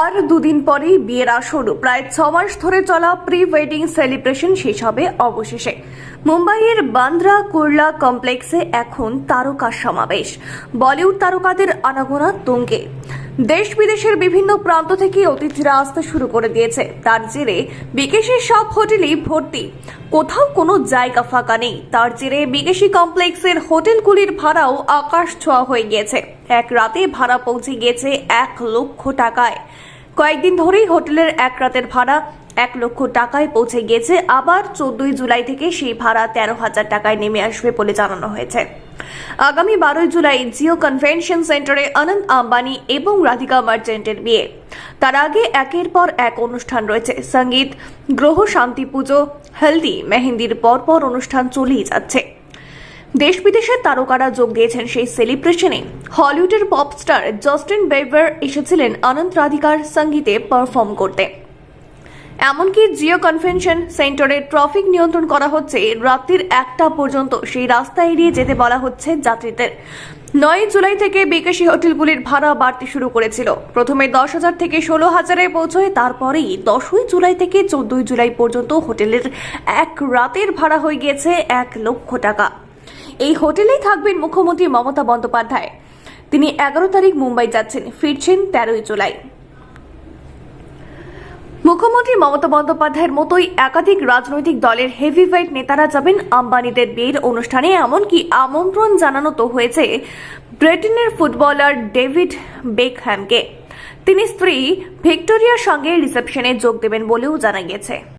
আর দুদিন পরেই বিয়ের আসর। প্রায় ছ মাস ধরে চলা প্রি ওয়েডিং সেলিব্রেশন শেষ হবে অবশেষে। মুম্বাইয়ের বান্দ্রা কুর্লা কমপ্লেক্সে এখন তারকা সমাবেশ। বলিউড তারকাদের আনাগোনা তুঙ্গে। দেশ বিদেশের বিভিন্ন প্রান্ত থেকে অতিথিরা আসতে শুরু করে দিয়েছে। তার জেরে বিকেশের সব হোটেলই ভর্তি। কোথাও কোনো জায়গা ফাঁকা নেই। তার জেরে বিকেশি কমপ্লেক্সের হোটেলগুলির ভাড়াও আকাশ ছোঁয়া হয়ে গিয়েছে। এক রাতে ভাড়া পৌঁছে গিয়েছে এক লক্ষ টাকায়। কয়েকদিন ধরেই হোটেলের এক রাতের ভাড়া এক লক্ষ টাকায় পৌঁছে গিয়েছে। আবার চোদ্দই জুলাই থেকে সেই ভাড়া তেরো হাজার টাকায় নেমে আসবে বলে জানানো হয়েছে। আগামী বারোই জুলাই জিও কনভেনশন সেন্টারে অনন্ত আম্বানি এবং রাধিকা মার্চেন্টের বিয়ে। তার আগে একের পর এক অনুষ্ঠান রয়েছে। সংগীত, গ্রহ, শান্তি পুজো, হলদি, মেহেন্দির পর পর অনুষ্ঠান চলেই যাচ্ছে। দেশ বিদেশের তারকারা যোগ দিয়েছেন সেই সেলিব্রেশনে। হলিউডের পপ স্টার জাস্টিন বেবার এসেছিলেন অনন্ত রাধিকার সঙ্গীতে পারফর্ম করতে। এমনকি জিও কনভেনশন সেন্টারে ট্রাফিক নিয়ন্ত্রণ করা হচ্ছে রাত্রির একটা পর্যন্ত। সেই রাস্তা এড়িয়ে যেতে বলা হচ্ছে যাত্রীদের। নয় জুলাই থেকে বিকাশী হোটেলগুলির ভাড়া বাড়তে শুরু করেছিল। প্রথমে দশ হাজার থেকে ষোলো হাজারে পৌঁছয়, তারপরেই দশই জুলাই থেকে চোদ্দই জুলাই পর্যন্ত হোটেলের এক রাতের ভাড়া হয়ে গিয়েছে এক লক্ষ টাকা। এই হোটেলেই থাকবেন মুখ্যমন্ত্রী মমতা বন্দ্যোপাধ্যায়। তিনি এগারো তারিখ মুম্বাই যাচ্ছেন, ফিরছেন তেরোই জুলাই। মুখ্যমন্ত্রী মমতা বন্দ্যোপাধ্যায়ের মতোই একাধিক রাজনৈতিক দলের হেভিওয়েট নেতারা যাবেন আম্বানিদের বিয়ের অনুষ্ঠানে, এমনকি আমন্ত্রণ জানানো তো হয়েছে ব্রিটেনের ফুটবলার ডেভিড বেকহ্যামকে। তিনি স্ত্রী ভিক্টোরিয়ার সঙ্গে রিসেপশনে যোগ দেবেন বলেও জানা গিয়েছে।